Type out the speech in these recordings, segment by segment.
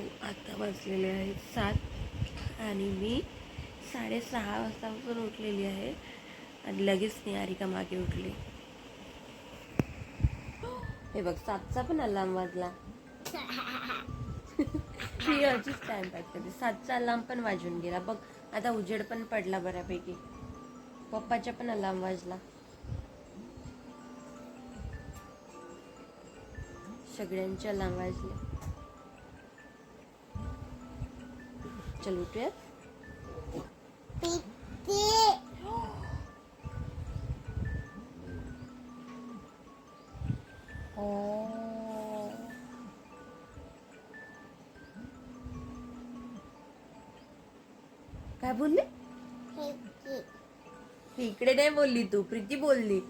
आता वाजलेले आहेत सात आणि मी साडेसहा वाजतापासून उठलेली आहे आणि लगेच निहारिका मागे उठली. हे बघ सातचा पण अलार्म वाजला. ती अशीच टाइम पास करते. सातचा अलार्म पण वाजून गेला. बघ आता उजेड पण पडला बऱ्यापैकी. पप्पाचा पण अलार्म वाजला. सगळ्यांचे अलार्म वाजले. चल उठूयात. काय बोलली? इकडे नाही बोलली तू प्रीती बोलली.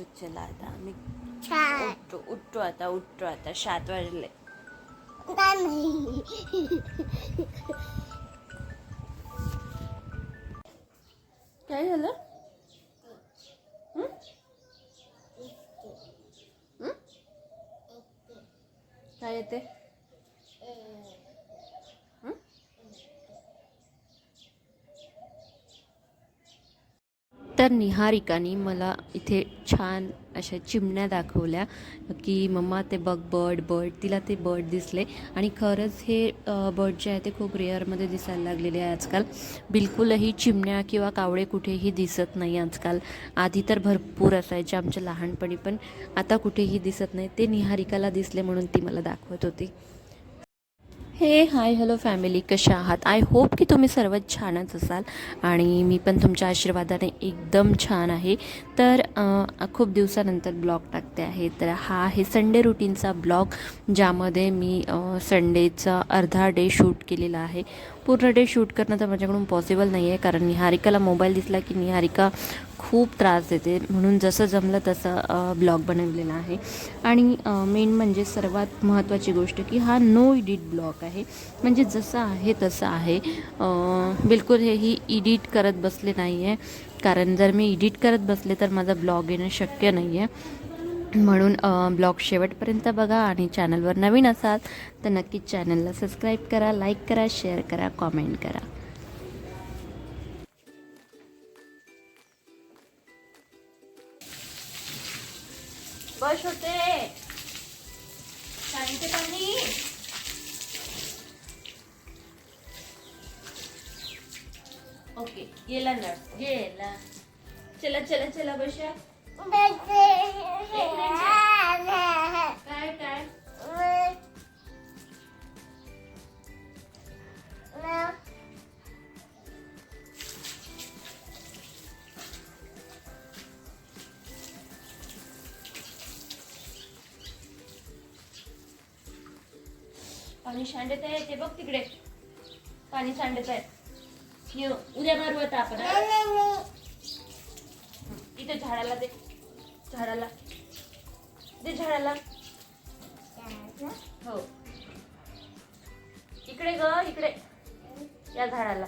सो चला आता आम्ही उठतो उठतो आता उठतो आता. सात वाजले. काय झालं? काय येते? तर निहारिकानी मला इथे छान अशा चिमण्या दाखवल्या की मम्मा ते बघ बर्ड बर्ड तिला ते बर्ड दिसले. आणि खरंच हे बर्ड जे आहे ते खूप रेअरमध्ये दिसायला लागलेले आहे आजकाल. बिलकुलही चिमण्या किंवा कावळे कुठेही दिसत नाही आजकाल. आधी तर भरपूर असायचे आमच्या लहानपणी पण आता कुठेही दिसत नाही. ते निहारिकाला दिसले म्हणून ती मला दाखवत होती. हे हाय हॅलो फॅमिली कशा आहात? आय होप की तुम्ही सर्वच छानच असाल आणि मी पण तुमच्या आशीर्वादाने एकदम छान आहे. तर खूप दिवसानंतर ब्लॉग टाकते आहे. तर हा आहे संडे रुटीनचा ब्लॉग ज्यामध्ये मी संडेचा अर्धा डे शूट केलेला आहे. पूर्ण डे शूट करणं तर माझ्याकडून पॉसिबल नाही आहे कारण निहारिकाला मोबाईल दिसला की निहारिका खूप त्रास देते. म्हणून जसं जमलं तसं ब्लॉग बनवलेला आहे. आणि मेन म्हणजे सर्वात महत्त्वाची गोष्ट की हा नो एडिट ब्लॉग आहे. म्हणजे जसं आहे तसं आहे. बिलकुल बिलकुल हेही एडिट करत बसले नाही आहे कारण जर मी एडिट करत बसले तर माझा ब्लॉग येणं शक्य नाही आहे म्हणून ब्लॉग शेवटपर्यंत बघा आणि चॅनलवर नवीन असाल तर नक्कीच चॅनलला सबस्क्राईब करा लाईक करा शेअर करा कॉमेंट करा. गेला ना. गेला. चला चला चला बशा. काय काय? पाणी सांडत आहे ते बघ तिकडे. पाणी सांडत आहे. ये, उद्या मारू आता आपण हा? इथे झाडाला दे झाडाला. दे झाडाला. हो. इकडे ग इकडे. या झाडाला.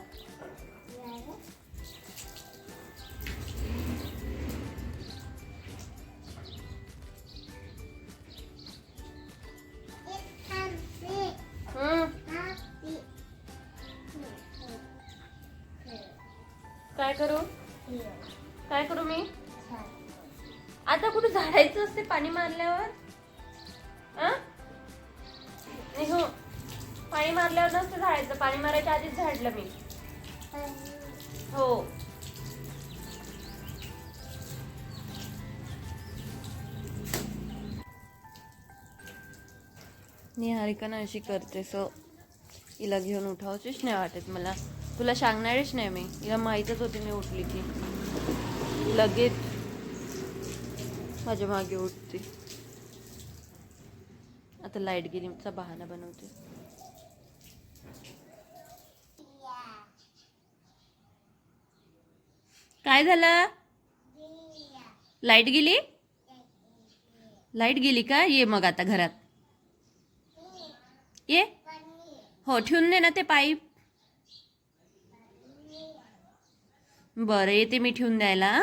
आता असते पाणी मारल्यावर? हो. पाणी मारल्यावर नसतं झाडायचं. पाणी मारायच्या आधीच झाडलं मी. हो. निहारिका ना अशी करते सो हिला घेऊन उठावचीच नाही वाटत मला. तुला सांगणारच नाही मी. हिला माहीतच होती मी उठली की. लगेच माझ्या मागे उठते. आता लाइट गेलीचा बहाणा बनवते. काय झालं? लाइट गेली? लाइट गेली का? ये मग आता घरात. ये. हो ठेवून दे ना ते पाईप. बरं येते मी ठेवून द्यायला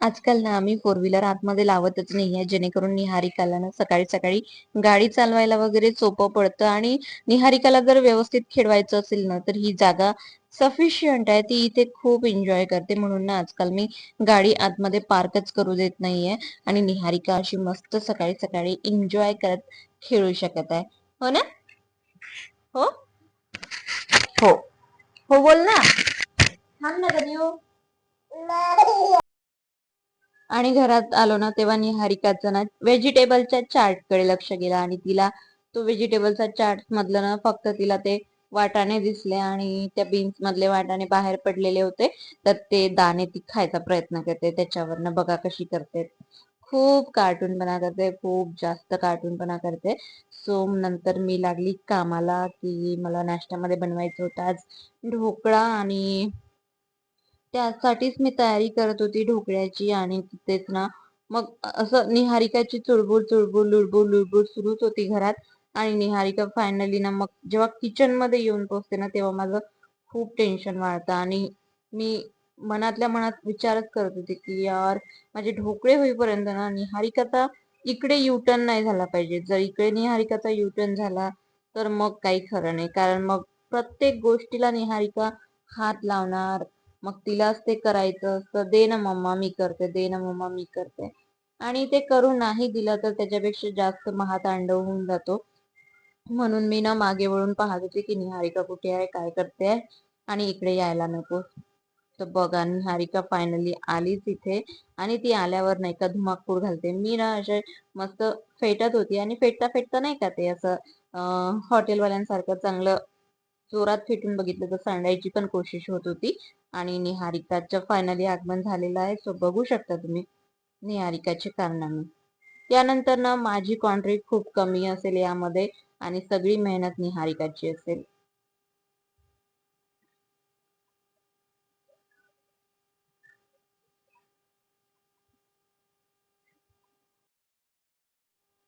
आजकाल ना आम्ही फोर व्हीलर आतमध्ये लावतच नाहीये जेणेकरून निहारिकाला ना सकाळी सकाळी गाडी चालवायला वगैरे सोपं पडतं आणि निहारिकाला जर व्यवस्थित खेळवायचं असेल ना तर ही जागा सफिशियंट आहे. ती इथे खूप एन्जॉय करते. म्हणून ना आजकाल मी गाडी आतमध्ये पार्कच करू देत नाहीये आणि निहारिका अशी मस्त सकाळी सकाळी एन्जॉय करत खेळू शकत आहे. हो ना? हो? हो. हो बोल ना. थांब ना कधी हो आणि घरात आलो ना तेव्हा निहारिकाचं ना व्हेजिटेबलच्या चार्टकडे लक्ष गेलं आणि तिला तो व्हेजिटेबलचा चार्ट मधलं ना फक्त तिला ते वाटाणे दिसले आणि त्या बीन्स मधले वाटाणे बाहेर पडलेले होते. तर ते दाणे ती खायचा प्रयत्न करते. त्याच्यावरनं बघा कशी करते. खूप कार्टूनपणा करते. खूप जास्त कार्टूनपणा करते. सो नंतर मी लागली कामाला की मला नाश्त्यामध्ये बनवायचं होतं. आज ढोकळा आणि त्यासाठीच मी तयारी करत होती ढोकळ्याची आणि तिथेच ना. मग असं निहारिकाची चुळबुळ चुळबुळ लुडबुळ लुडबुळ सुरूच होती घरात. आणि निहारिका फायनली ना मग जेव्हा किचनमध्ये येऊन पोहोचते ना तेव्हा माझं खूप टेन्शन वाढतं. आणि मी मनातल्या मनात विचारच करत होते की यार माझे ढोकळे होईपर्यंत ना निहारिकाचा इकडे युटर्न नाही झाला पाहिजे. जर इकडे निहारिकाचा युटर्न झाला तर मग काही खरं नाही. कारण मग प्रत्येक गोष्टीला निहारिका हात लावणार मग तिलाच ते करायचं असतं दे ना मम्मा मी करते दे ना मम्मा मी करते. आणि ते करू नाही दिलं तर त्याच्यापेक्षा जास्त महातांडव होऊन जातो. म्हणून मी ना मागे वळून पाहत होते की निहारिका कुठे आहे काय करते आहे आणि इकडे यायला नको. तर बघा निहारिका फायनली आलीच इथे आणि ती आल्यावर नाही का धुमाकूळ घालते. मी ना असे मस्त फेटत होती आणि फेटता फेटता नाही का ते असं हॉटेलवाल्यांसारखं चांगलं जोरात फेटून बघितलं तर सांडायची पण कोशिश होत होती. आणि निहारिकाचं फायनली आगमन झालेलं आहे सो बघू शकता तुम्ही निहारिकाचे कारनामे. त्यानंतर ना माझी कॉन्ट्री खूप कमी असेल यामध्ये आणि सगळी मेहनत निहारिकाची असेल.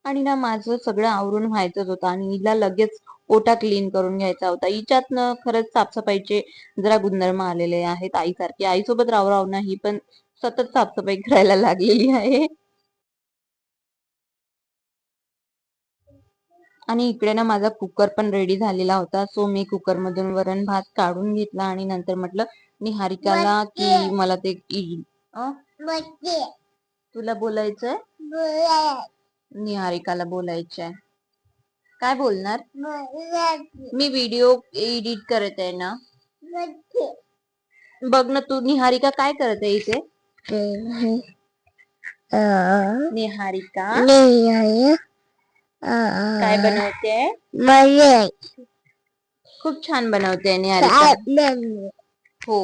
आणि ना माझं सगळं आवरून व्हायचंच होतं आणि हिला लगेच ओटा क्लीन करून घ्यायचा होता. हिच्यातनं खरंच साफसफाईचे जरा गुणधर्म आलेले आहेत आईसारखे. आईसोबत राव राव ना ही पण सतत साफसफाई करायला लागलेली आहे. आणि इकडे ना माझा कुकर पण रेडी झालेला होता. सो मी कुकर मधून वरण भात काढून घेतला आणि नंतर म्हटलं निहारिकाला की मला ते? तुला बोलायचंय? निहारिकाला बोलायचंय. काय बोलणार? मी व्हिडिओ एडिट करत आहे ना. बघ ना तू निहारिका काय करत आहे इथे? निहारिका. काय बनवते? खूप छान बनवते निहारिका. हो.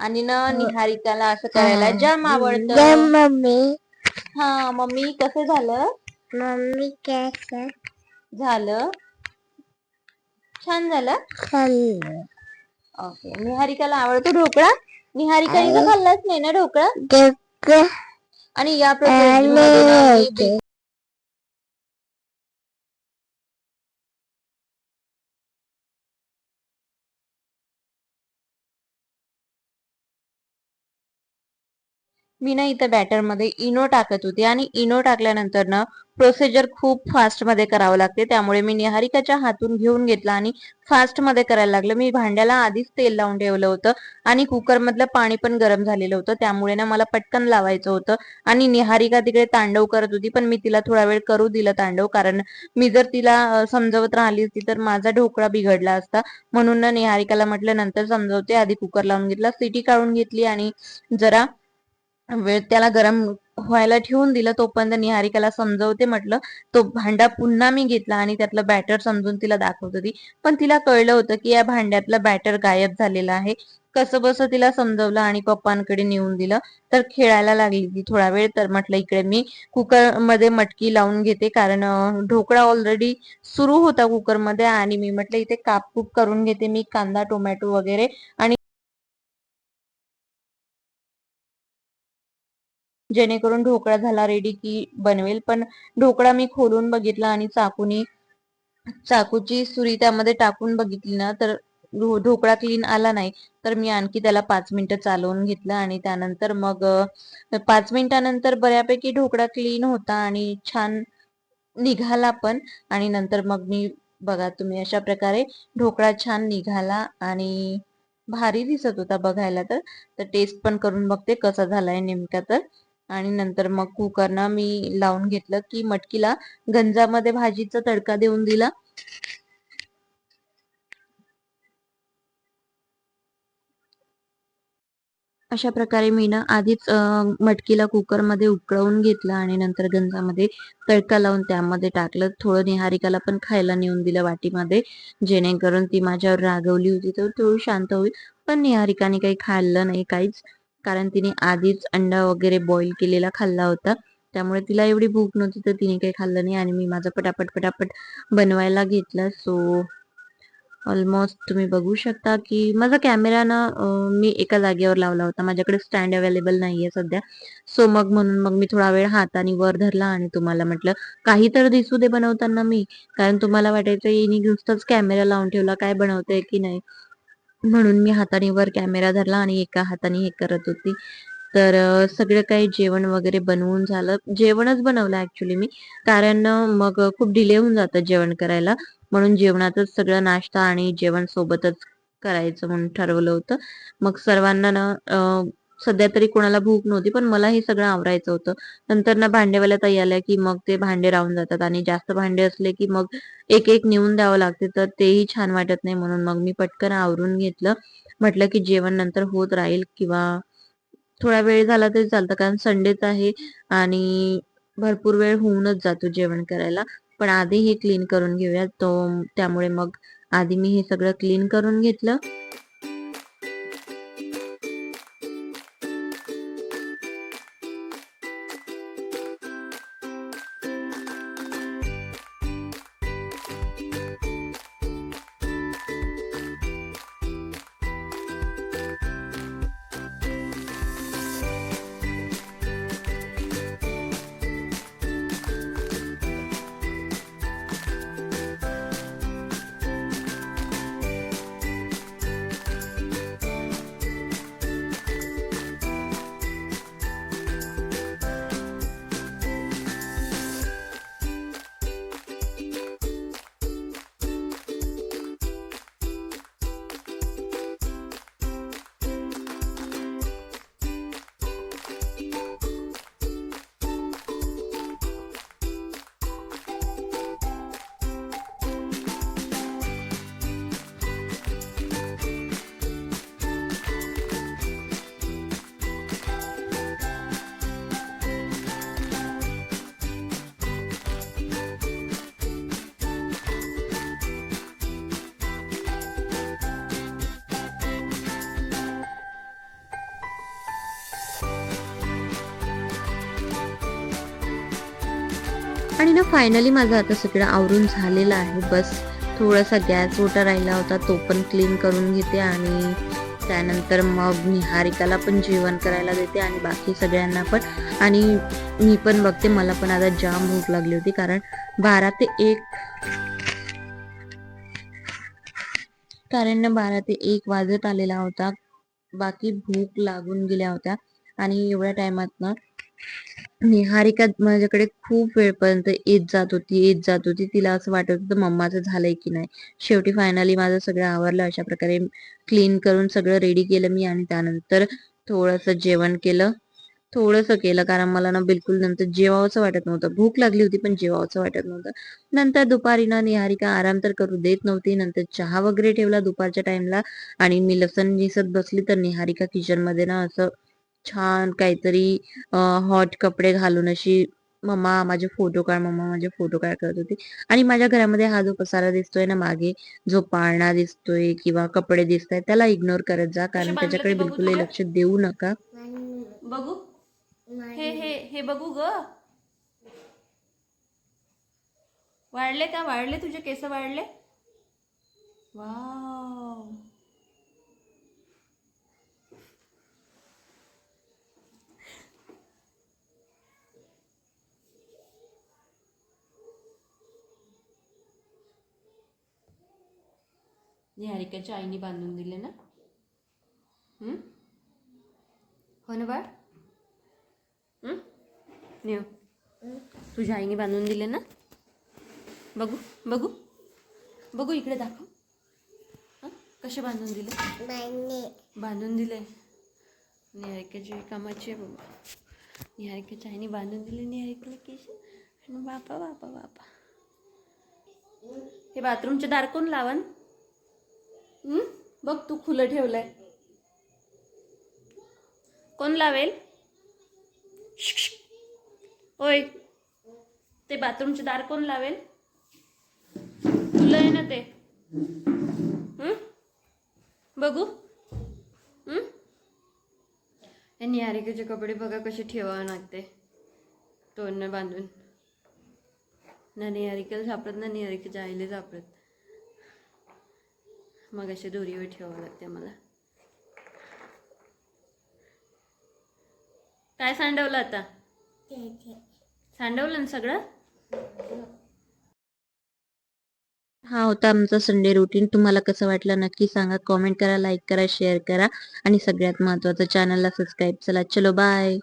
आणि ना निहारिकाला असं करायला जाम आवडतं. मम्मी. हा मम्मी कसं झालं? मम्मी कसं झालं? छान झालं? खाल्लं. ओके. निहारिकाला आवडतो ढोकळा? निहारिकाने तर खाल्लाच नाही ना ढोकळा? आणि या प्रोसेस मी ना इथं बॅटरमध्ये इनो टाकत होते आणि इनो टाकल्यानंतर ना प्रोसिजर खूप फास्टमध्ये करावं लागते. त्यामुळे मी निहारिकाच्या हातून घेऊन घेतला आणि फास्टमध्ये करायला लागलं. मी भांड्याला आधीच तेल लावून ठेवलं होतं आणि कुकरमधलं पाणी पण गरम झालेलं होतं. त्यामुळे ना मला पटकन लावायचं होतं आणि निहारिका तिकडे तांडव करत होती पण मी तिला थोडा वेळ करू दिलं तांडव कारण मी जर तिला समजवत राहिली असती तर माझा ढोकळा बिघडला असता. म्हणून ना निहारिकाला म्हटलं नंतर समजवते. आधी कुकर लावून घेतला सिटी काढून घेतली आणि जरा त्याला गरम व्हायला ठेवून दिलं तोपर्यंत निहारिकाला समजवते म्हटलं तो भांडा पुन्हा मी घेतला आणि त्यातलं बॅटर समजून तिला दाखवत होती. पण तिला कळलं होतं की या भांड्यातलं बॅटर गायब झालेलं आहे. कसं बस तिला समजवलं आणि पप्पांकडे नेऊन दिलं. तर खेळायला लागली ती थोडा वेळ तर म्हटलं इकडे मी कुकरमध्ये मटकी लावून घेते कारण ढोकळा ऑलरेडी सुरू होता कुकरमध्ये आणि मी म्हटलं इथे कापकूप करून घेते मी कांदा टोमॅटो वगैरे आणि जेणेकरून ढोकळा झाला रेडी की बनवेल. पण ढोकळा मी खोलून बघितला आणि चाकूनी चाकूची सुरी त्यामध्ये टाकून बघितली ना तर ढोकळा क्लीन आला नाही. तर मी आणखी त्याला पाच मिनिटं चालवून घेतलं आणि त्यानंतर मग पाच मिनिटानंतर बऱ्यापैकी ढोकळा क्लीन होता आणि छान निघाला पण. आणि नंतर मग मी बघा तुम्ही अशा प्रकारे ढोकळा छान निघाला आणि भारी दिसत होता बघायला तर. तर टेस्ट पण करून बघते कसा झालाय नेमका तर. आणि नंतर मग कुकरनं मी लावून घेतलं की मटकीला गंजामध्ये भाजीचा तडका देऊन दिला. अशा प्रकारे मी ना आधीच अं, मटकीला कुकरमध्ये उकळवून घेतलं आणि नंतर गंजामध्ये तडका लावून त्यामध्ये टाकलं. थोडं निहारिकाला पण खायला नेऊन दिलं वाटीमध्ये जेणेकरून ती माझ्यावर रागवली होती तर थोडी शांत होईल. पण निहारिकाने काही खाल्लं नाही काहीच. कारण तिने आधीच अंडा वगैरे बॉईल केलेला खाल्ला होता. त्यामुळे तिला एवढी भूक नव्हती तर तिने काही खाल्लं नाही आणि मी माझा पटापट पटापट बनवायला घेतलं. सो ऑलमोस्ट तुम्ही बघू शकता की माझा कॅमेरा ना मी एका जागेवर लावला होता. माझ्याकडे स्टँड अवेलेबल नाहीये सध्या. सो मग म्हणून मग मी थोडा वेळ हाताने वर धरला आणि तुम्हाला म्हटलं काही तर दिसू दे बनवताना मी. कारण तुम्हाला वाटायचं येणी नुसताच कॅमेरा लावून ठेवला काय बनवतंय की नाही? म्हणून मी हाताने वर कॅमेरा धरला आणि एका हाताने हे करत होती. तर सगळं काही जेवण वगैरे बनवून झालं. जेवणच बनवलं ऍक्च्युली मी. कारण मग खूप डिले होऊन जातं जेवण करायला. म्हणून जेवणातच सगळं नाश्ता आणि जेवण सोबतच करायचं म्हणून ठरवलं होतं. मग सर्वांना ना सध्या तरी कोणाला भूक नव्हती पण मला हे सगळं आवरायचं होतं. नंतर ना भांडेवाल्या ताई आल्या की मग ते भांडे राहून जातात आणि जास्त भांडे असले की मग एक एक नेऊन द्यावं लागते तर तेही छान वाटत नाही म्हणून मग मी पटकन आवरून घेतलं. म्हटलं की जेवण नंतर होत राहील किंवा थोडा वेळ झाला तरी चालतं कारण संडेच आहे आणि भरपूर वेळ होऊनच जातो जेवण करायला. पण आधी हे क्लीन करून घेऊया तो त्यामुळे मग आधी मी हे सगळं क्लीन करून घेतलं. आणि ना फायनली माझं आता सगळं आवरून झालेलं आहे. बस थोडासा गॅस ओटा राहिला होता तो पण क्लीन करून घेते आणि त्यानंतर मग निहारिकाला पण जेवण करायला देते आणि बाकी सगळ्यांना पण. आणि मी पण बघते मला पण आता जाम भूक लागली होती कारण बारा ते एक कारण ना बारा ते एक वाजत आलेला होता. बाकी भूक लागून गेल्या होत्या आणि एवढ्या टायमात ना निहारिका माझ्याकडे खूप वेळपर्यंत येत जात होती येत जात होती. तिला असं वाटत होतं मम्माचं झालंय की नाही? शेवटी फायनली माझं सगळं आवरलं. अशा प्रकारे क्लीन करून सगळं रेडी केलं मी आणि त्यानंतर थोडंसं जेवण केलं. थोडंसं केलं कारण मला ना बिलकुल नंतर जेवावंसं वाटत नव्हतं. भूक लागली होती पण जेवावंसं वाटत नव्हतं. नंतर दुपारी ना निहारिका आराम तर करू देत नव्हती. नंतर चहा वगैरे ठेवला दुपारच्या टाइमला आणि मी लसण निसत बसली तर निहारिका किचनमध्ये ना असं छान काहीतरी हॉट कपडे घालून अशी मम्मा माझे फोटो काढ मम्मा माझे फोटो काढ करत होती. आणि माझ्या घरामध्ये हा जो पसारा दिसतोय ना मागे जो पाळणा दिसतोय किंवा कपडे दिसत आहेत त्याला इग्नोर करत जा. कारण त्याच्याकडे तुला? लक्ष देऊ नका. बघू? हे हे हे बघू ग. वाढले का? वाढले तुझे केस वाढले वाव. निहारिकाच्या आईने बांधून दिले ना? हं? ना बाळ? हं? नेव. तुझ्या आईने बांधून दिले ना? बघू बघू. बघू इकडे दाखव. हं? कसे बांधून दिले? बांधून दिले. निहारिकेची कामाची आहे बाबा. निहारिकेच्या आईने बांधून दिले निहारिकेला केश आणि बापा बापा बापा. हे बाथरूमचे दार कोण लावन? बघ तू खुलं ठेवलंय. कोण लावेल? ओय ते बाथरूमचे दार कोण लावेल? खुलं आहे ना ते. बघू. हं? या निहारिकेचे कपडे बघा कसे ठेवावं लागते. तोंड बांधून. ना निहारिकेला सापडत ना निहारिकेच्या आईला सापडत. मग असे दोरीवर ठेवावं लागते मला. काय सांडवलं आता? सांडवलं ना सगळं? हा होता आमचा संडे रुटीन तुम्हाला कसं वाटलं नक्की सांगा. कॉमेंट करा लाईक करा शेअर करा. आणि सगळ्यात महत्त्वाचं चॅनलला सबस्क्राईब चला. चलो बाय